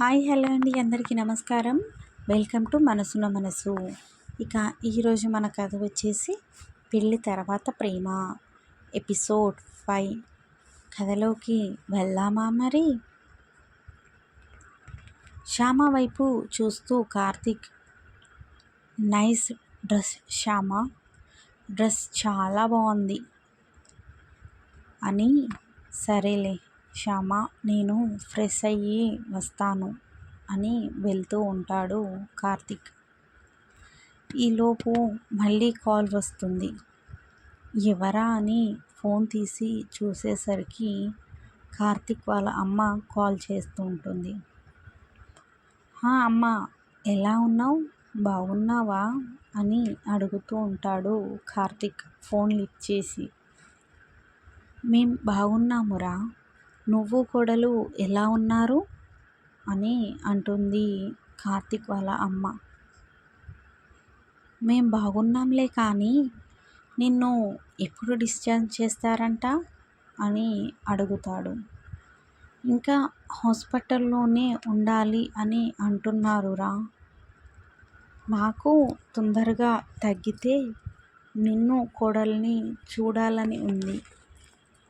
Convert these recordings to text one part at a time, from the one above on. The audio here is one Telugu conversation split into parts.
హాయ్ హలో అండి. అందరికీ నమస్కారం. వెల్కమ్ టు మనసున మనసు. ఇక ఈరోజు మన కథ వచ్చేసి పెళ్ళి తర్వాత ప్రేమ ఎపిసోడ్ ఫైవ్. కథలోకి వెళ్దామా మరి? శ్యామ వైపు చూస్తూ Karthik nice dress Shyama. Dress చాలా బాగుంది. అని సరేలే. శ్యామ నేను ఫ్రెష్ అయ్యి వస్తాను అని వెళ్తూ ఉంటాడు కార్తిక్. ఈలోపు మళ్ళీ కాల్ వస్తుంది. ఎవరా అని ఫోన్ తీసి చూసేసరికి కార్తిక్ వాళ్ళ అమ్మ కాల్ చేస్తూ ఉంటుంది. అమ్మ ఎలా ఉన్నావు? బాగున్నావా? అని అడుగుతూ ఉంటాడు కార్తిక్ ఫోన్ లిఫ్ట్ చేసి. మేం బాగున్నామురా. నువ్వు కోడలు ఎలా ఉన్నారు? అని అంటుంది కార్తిక్ వాళ్ళ అమ్మ. మేం బాగున్నాంలే కానీ నిన్ను ఎప్పుడు డిశ్చార్జ్ చేస్తారంట? అని అడుగుతాడు. ఇంకా హాస్పిటల్లోనే ఉండాలి అని అంటున్నారురా నాకు తొందరగా తగ్గితే నిన్ను కోడల్ని చూడాలని ఉంది.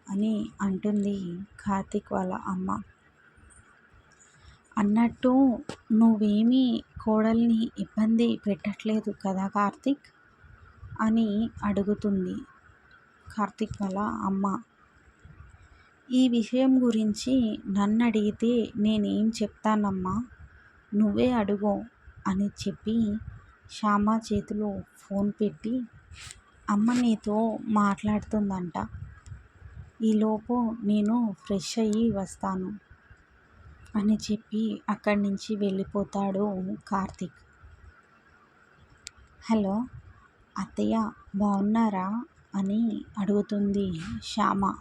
అని అంటుంది కార్తీక్ వాళ్ళ అమ్మ. అన్నట్టు నువ్వేమీ కోడల్ని ఇబ్బంది పెట్టట్లేదు కదా కార్తీక్? అని అడుగుతుంది కార్తీక్ వాళ్ళ అమ్మ. ఈ విషయం గురించి నన్ను అడిగితే నేనేం చెప్తానమ్మా? నువ్వే అడుగు అని చెప్పి శ్యామ చేతిలో ఫోన్ పెట్టి అమ్మ నీతో మాట్లాడుతుందంట. ఈలోపు నేను ఫ్రెష్ అయ్యి వస్తాను అని చెప్పి అక్కడి నుంచి వెళ్ళిపోతాడు కార్తీక్. హలో అత్తయ్య బాగున్నారా అని అడుగుతుంది శ్యామ.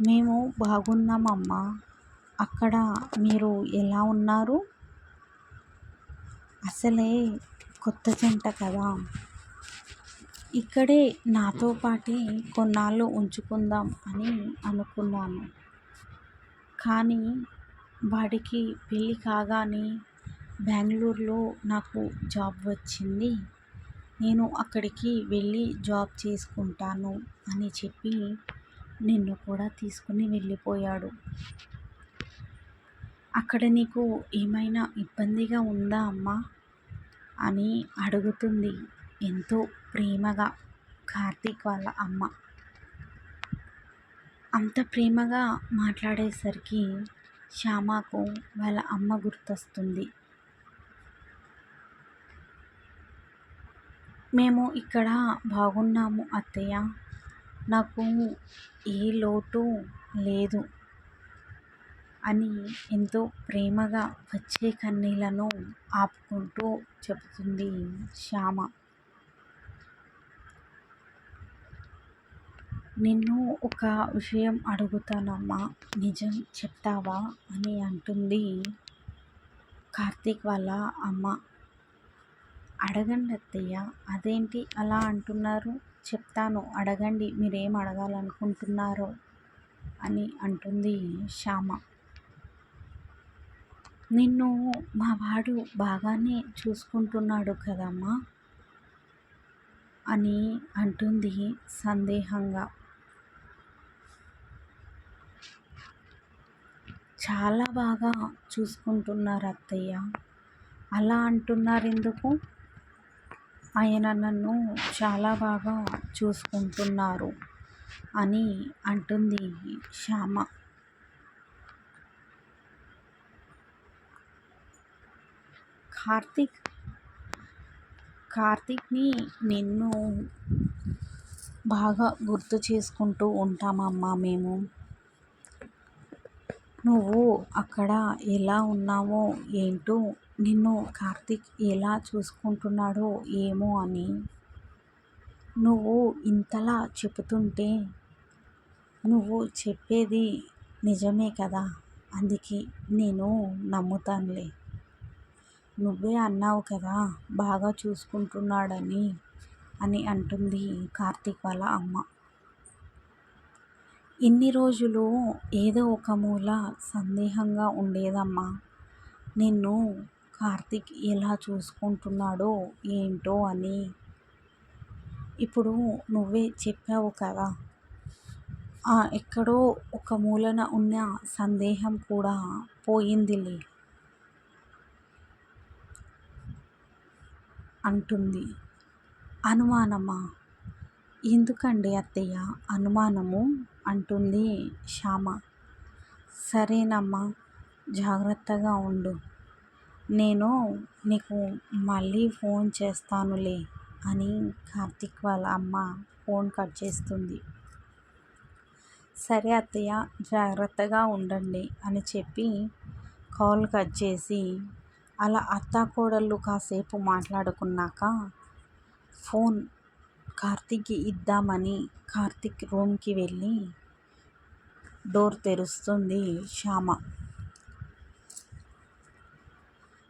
మేము బాగున్నామమ్మా అక్కడ మీరు ఎలా ఉన్నారు? అసలే కొత్త జంట కదా. ఇక్కడే నాతో పాటే కొన్నాళ్ళు ఉంచుకుందాం అని అనుకున్నాను. కానీ వాడికి పెళ్ళి కాగానే బెంగళూరులో నాకు జాబ్ వచ్చింది. నేను అక్కడికి వెళ్ళి జాబ్ చేసుకుంటాను అని చెప్పి నిన్ను కూడా తీసుకుని వెళ్ళిపోయాడు. అక్కడ నీకు ఏమైనా ఇబ్బందిగా ఉందా అమ్మా? అని అడుగుతుంది. ఎంతో ప్రేమగా కార్తీక్ వాళ్ళ అమ్మ. అంత ప్రేమగా మాట్లాడేసరికి శ్యామకు వాళ్ళ అమ్మ గుర్తొస్తుంది. మేము ఇక్కడ బాగున్నాము అత్తయ్య. నాకు ఏ లోటు లేదు అని ఎంతో ప్రేమగా వచ్చే కన్నీళ్ళను ఆపుకుంటూ చెబుతుంది శ్యామ. నిన్ను ఒక విషయం అడుగుతానమ్మా. నిజం చెప్తావా? అని అంటుంది కార్తీక్ వాళ్ళ అమ్మ. అడగండి అత్తయ్య అదేంటి అలా అంటున్నారు? చెప్తాను అడగండి మీరేం అడగాలనుకుంటున్నారో అని అంటుంది శ్యామ. నిన్ను మా వాడు బాగానే చూసుకుంటున్నాడు కదమ్మా అని అంటుంది సందేహంగా. చాలా బాగా చూసుకుంటున్నారు అత్తయ్య. అలా అంటున్నారు ఎందుకు ఆయన నన్ను చాలా బాగా చూసుకుంటున్నారు అని అంటుంది శ్యామ. కార్తీక్ కార్తీక్ని నిన్ను బాగా గుర్తు చేసుకుంటూ ఉంటామమ్మా మేము. నువ్వు అక్కడ ఎలా ఉన్నావో ఏంటో నిన్ను కార్తీక్ ఎలా చూసుకుంటున్నాడో ఏమో అని. నువ్వు ఇంతలా చెబుతుంటే నువ్వు చెప్పేది నిజమే కదా? అందుకే నేను నమ్ముతానులే. నువ్వే అన్నావు కదా బాగా చూసుకుంటున్నాడని అని అంటుంది కార్తీక్ వాళ్ళ అమ్మ. ఇన్ని రోజులు ఏదో ఒక మూల సందేహంగా ఉండేదమ్మా. నిన్ను కార్తీక్ ఎలా చూసుకుంటున్నాడో ఏంటో అని. ఇప్పుడు నువ్వే చెప్పావు కదా. ఆ ఎక్కడో ఒక మూలన ఉన్న సందేహం కూడా పోయిందిలే అంటుంది అనుమానమా ఎందుకండి అత్తయ్య? అనుమానము అంటుంది శ్యామ. సరేనమ్మా జాగ్రత్తగా ఉండు. నేను నీకు మళ్ళీ ఫోన్ చేస్తానులే అని కార్తిక్ వాళ్ళ అమ్మ ఫోన్ కట్ చేస్తుంది. సరే అత్తయ్య జాగ్రత్తగా ఉండండి అని చెప్పి కాల్ కట్ చేసి అలా అత్త కోడళ్ళు కాసేపు మాట్లాడుకున్నాక ఫోన్ కార్తీక్కి ఇద్దామని కార్తీక్ రూమ్కి వెళ్ళి డోర్ తెరుస్తుంది శ్యామ.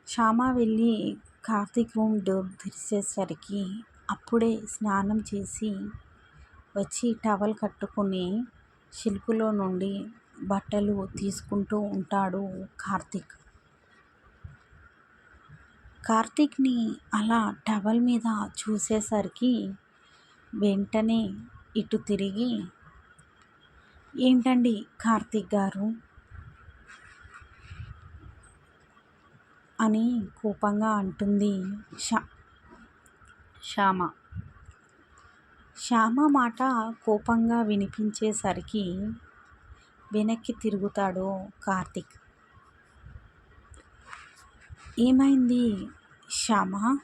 శ్యామ వెళ్ళి కార్తీక్ రూమ్ డోర్ తెరిచేసరికి అప్పుడే స్నానం చేసి వచ్చి టవల్ కట్టుకుని శిల్పులో నుండి బట్టలు తీసుకుంటూ ఉంటాడు కార్తీక్. కార్తీక్ని అలా టవల్ మీద చూసేసరికి వెంటనే ఇటు తిరిగి ఏంటండి కార్తీక్ గారు అని కోపంగా అంటుంది షా శ్యామ. శ్యామ మాట కోపంగా వినిపించేసరికి వెనక్కి తిరుగుతాడు కార్తీక్. ఏమైంది శ్యామ?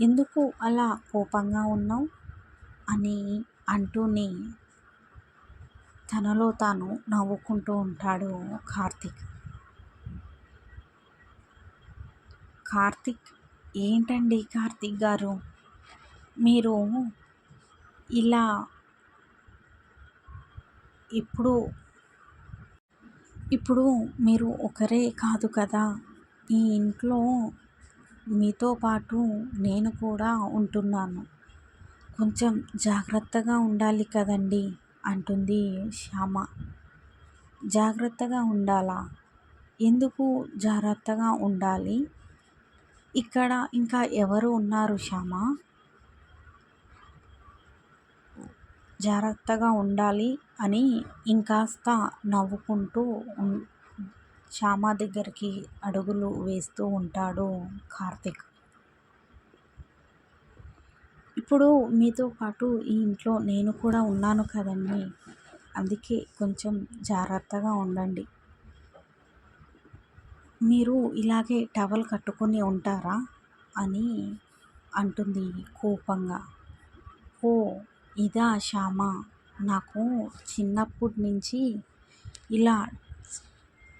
ఎందుకు అలా కోపంగా ఉన్నావు? అని అంటూనే తనలో తాను నవ్వుకుంటూ ఉంటాడు కార్తిక్. కార్తిక్ ఏంటండి కార్తిక్ గారు? మీరు ఇలా ఇప్పుడు ఇప్పుడు మీరు ఒకరే కాదు కదా? ఈ ఇంట్లో మీతో పాటు నేను కూడా ఉంటున్నాను. కొంచెం జాగ్రత్తగా ఉండాలి కదండీ అంటుంది శ్యామ. జాగ్రత్తగా ఉండాలా? ఎందుకు జాగ్రత్తగా ఉండాలి? ఇక్కడ ఇంకా ఎవరు ఉన్నారు శ్యామ? జాగ్రత్తగా ఉండాలి అని ఇంకాస్త నవ్వుకుంటూ శ్యామ దగ్గరికి అడుగులు వేస్తూ ఉంటాడు కార్తిక్. ఇప్పుడు మీతో పాటు ఈ ఇంట్లో నేను కూడా ఉన్నాను కదండి. అందుకే కొంచెం జాగ్రత్తగా ఉండండి. మీరు ఇలాగే టవల్ కట్టుకొని ఉంటారా? అని అంటుంది కోపంగా. ఓ ఇదా శ్యామ. నాకు చిన్నప్పటి నుంచి ఇలా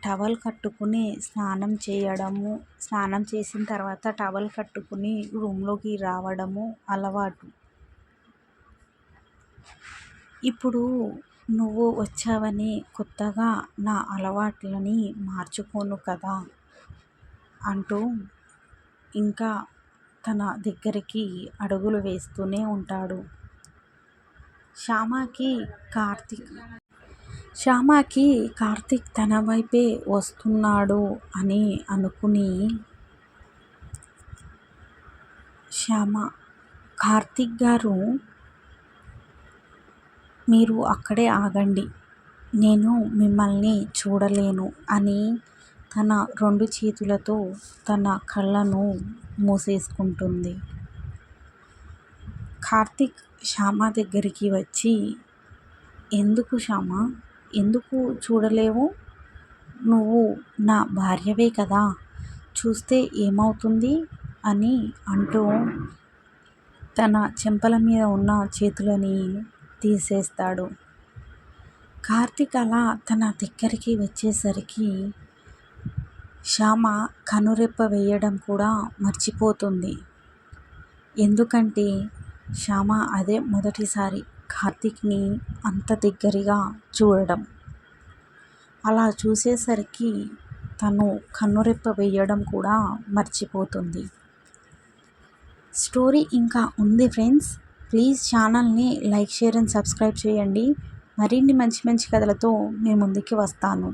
టవల్ కట్టుకుని స్నానం చేయడము స్నానం చేసిన తర్వాత టవల్ కట్టుకుని రూమ్లోకి రావడము అలవాటు. ఇప్పుడు నువ్వు వచ్చావని కొత్తగా నా అలవాట్లని మార్చుకోను కదా అంటూ ఇంకా తన దగ్గరికి అడుగులు వేస్తూనే ఉంటాడు. శ్యామకి కార్తీక్ శ్యామకి కార్తీక్ తన వైపే వస్తున్నాడు అని అనుకుని శ్యామ కార్తీక్ గారు మీరు అక్కడే ఆగండి. నేను మిమ్మల్ని చూడలేను అని తన రెండు చేతులతో తన కళ్ళను మూసేసుకుంటుంది. కార్తీక్ శ్యామ దగ్గరికి వచ్చి ఎందుకు శ్యామ? ఎందుకు చూడలేవు? నువ్వు నా భార్యవే కదా చూస్తే ఏమవుతుంది? అని అంటూ తన చెంపల మీద ఉన్న చేతులని తీసేస్తాడు. కార్తీక్ అలా తన దగ్గరికి వచ్చేసరికి శ్యామ కనురెప్ప వేయడం కూడా మర్చిపోతుంది. ఎందుకంటే శ్యామ అదే మొదటిసారి కార్తీక్ని అంత దగ్గరగా చూడడం. అలా చూసేసరికి తను కన్నురెప్ప వేయడం కూడా మర్చిపోతుంది. స్టోరీ ఇంకా ఉంది ఫ్రెండ్స్. ప్లీజ్ ఛానల్ని లైక్ షేర్ అండ్ సబ్స్క్రైబ్ చేయండి. మరిన్ని మంచి మంచి కథలతో మేము ముందుకి వస్తాను.